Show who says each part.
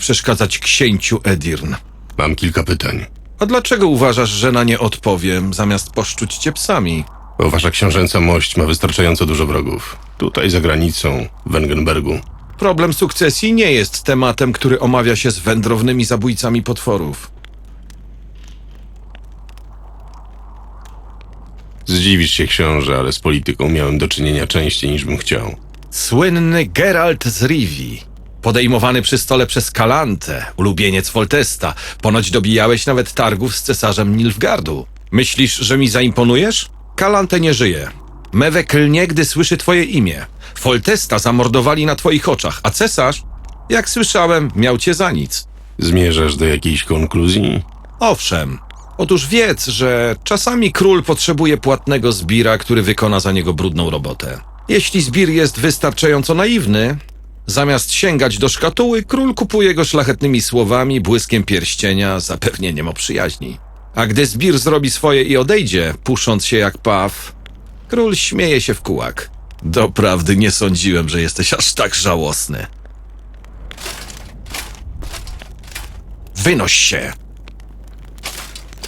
Speaker 1: przeszkadzać księciu Edirn.
Speaker 2: Mam kilka pytań.
Speaker 1: A dlaczego uważasz, że na nie odpowiem, zamiast poszczuć cię psami?
Speaker 2: Bo wasza książęca mość ma wystarczająco dużo wrogów. Tutaj za granicą, w Wengenbergu.
Speaker 1: Problem sukcesji nie jest tematem, który omawia się z wędrownymi zabójcami potworów.
Speaker 2: Zdziwisz się, książę, ale z polityką miałem do czynienia częściej niż bym chciał.
Speaker 1: Słynny Geralt z Rivii. Podejmowany przy stole przez Kalantę, ulubieniec Foltesta. Ponoć dobijałeś nawet targów z cesarzem Nilfgardu. Myślisz, że mi zaimponujesz? Kalante nie żyje. Mewek lnie, gdy słyszy twoje imię. Foltesta zamordowali na twoich oczach, a cesarz, jak słyszałem, miał cię za nic.
Speaker 2: Zmierzasz do jakiejś konkluzji?
Speaker 1: Owszem. Otóż wiedz, że czasami król potrzebuje płatnego zbira, który wykona za niego brudną robotę. Jeśli zbir jest wystarczająco naiwny, zamiast sięgać do szkatuły, król kupuje go szlachetnymi słowami, błyskiem pierścienia, zapewnieniem o przyjaźni. A gdy zbir zrobi swoje i odejdzie, pusząc się jak paw, król śmieje się w kułak. Doprawdy nie sądziłem, że jesteś aż tak żałosny. Wynoś się!